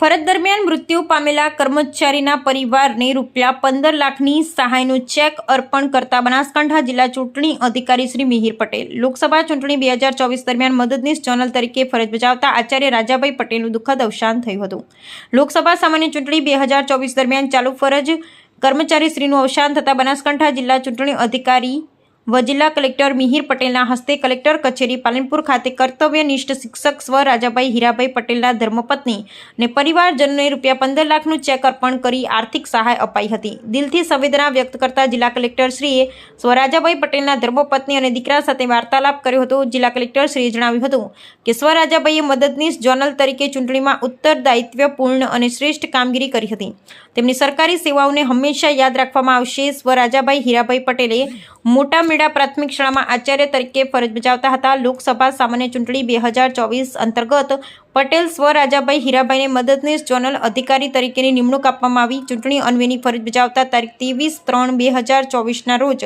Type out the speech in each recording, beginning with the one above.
ફરજ દરમિયાન મૃત્યુ પામેલા કર્મચારીના પરિવારને રૂપિયા પંદર લાખની સહાયનું ચેક અર્પણ કરતા બનાસકાંઠા જિલ્લા ચૂંટણી અધિકારી શ્રી મિહિર પટેલ લોકસભા ચૂંટણી બે હજાર ચોવીસ દરમિયાન મદદનીશ જનરલ તરીકે ફરજ બજાવતા આચાર્ય રાજાભાઈ પટેલનું દુઃખદ અવસાન થયું હતું. લોકસભા સામાન્ય ચૂંટણી બે હજાર ચોવીસ દરમિયાન ચાલુ ફરજ કર્મચારી શ્રીનું અવસાન થતાં બનાસકાંઠા જિલ્લા ચૂંટણી અધિકારી વ જિલ્લા કલેક્ટર મિહિર પટેલના હસ્તે કલેક્ટર કચેરી પાલનપુર ખાતે કર્તવ્યનિષ્ઠ શિક્ષક સ્વ રાજાભાઈ હીરાભાઈ પટેલના ધર્મપત્ની ને પરિવારજનોને રૂપિયા પંદર લાખનું ચેક અર્પણ કરી આર્થિક સહાય અપાઈ હતી. દિલથી સંવેદના વ્યક્ત કરતા જિલ્લા કલેક્ટરશ્રીએ સ્વ રાજાભાઈ પટેલના ધર્મપત્ની અને દીકરા સાથે વાર્તાલાપ કર્યો હતો. જિલ્લા કલેક્ટર શ્રીએ જણાવ્યું હતું કે સ્વ રાજાભાઈએ મદદનીશ જોનલ તરીકે ચૂંટણીમાં ઉત્તરદાયિત્વપૂર્ણ અને શ્રેષ્ઠ કામગીરી કરી હતી. તેમની સરકારી સેવાઓને હંમેશા યાદ રાખવામાં આવશે. સ્વ રાજાભાઈ હીરાભાઈ પટેલે મોટા મેળા પ્રાથમિક શાળામાં આચાર્ય તરીકે ફરજ બજાવતા હતા. લોકસભા સામાન્ય ચૂંટણી બે હજાર ચોવીસ અંતર્ગત પટેલ સ્વરાજાભાઈ હીરાભાઈને મદદનીશ જોનલ અધિકારી તરીકેની નિમણૂક આપવામાં આવી. ચૂંટણી અન્વેની ફરજ બજાવતા તારીખ ત્રેવીસ ત્રણ બે હજાર ચોવીસના રોજ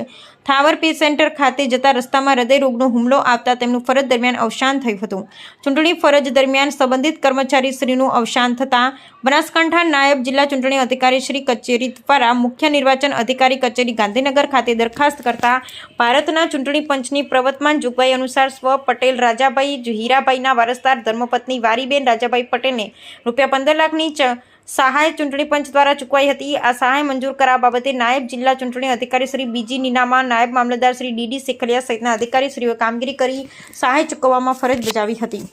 થાવર પે સેન્ટર ખાતે જતા રસ્તામાં હૃદયરોગનો હુમલો આવતા તેમનું ફરજ દરમિયાન અવસાન થયું હતું. ચૂંટણી ફરજ દરમિયાન સંબંધિત કર્મચારી શ્રીનું અવસાન થતાં બનાસકાંઠા નાયબ જિલ્લા ચૂંટણી અધિકારી શ્રી કચેરી દ્વારા મુખ્ય નિર્વાચન અધિકારી કચેરી ગાંધીનગર ખાતે દરખાસ્ત કરતા ભારતના ચૂંટણી પંચની પ્રવર્તમાન જોગવાઈ અનુસાર સ્વ પટેલ, રાજાભાઈ હીરાભાઈના વારસદાર ધર્મપત્ની વારીબેન રાજાભાઈ પટેલને રૂપિયા પંદર લાખની સહાય ચૂંટણી પંચ દ્વારા ચૂકવાઈ હતી. આ સહાય મંજૂર કરા બાબતે નાયબ જિલ્લા ચૂંટણી અધિકારી શ્રી બીજી નીનામા, નાયબ મામલતદાર શ્રી ડીડી સેખલિયા સહિતના અધિકારીશ્રીઓએ કામગીરી કરી સહાય ચૂકવવામાં ફરજ બજાવી હતી.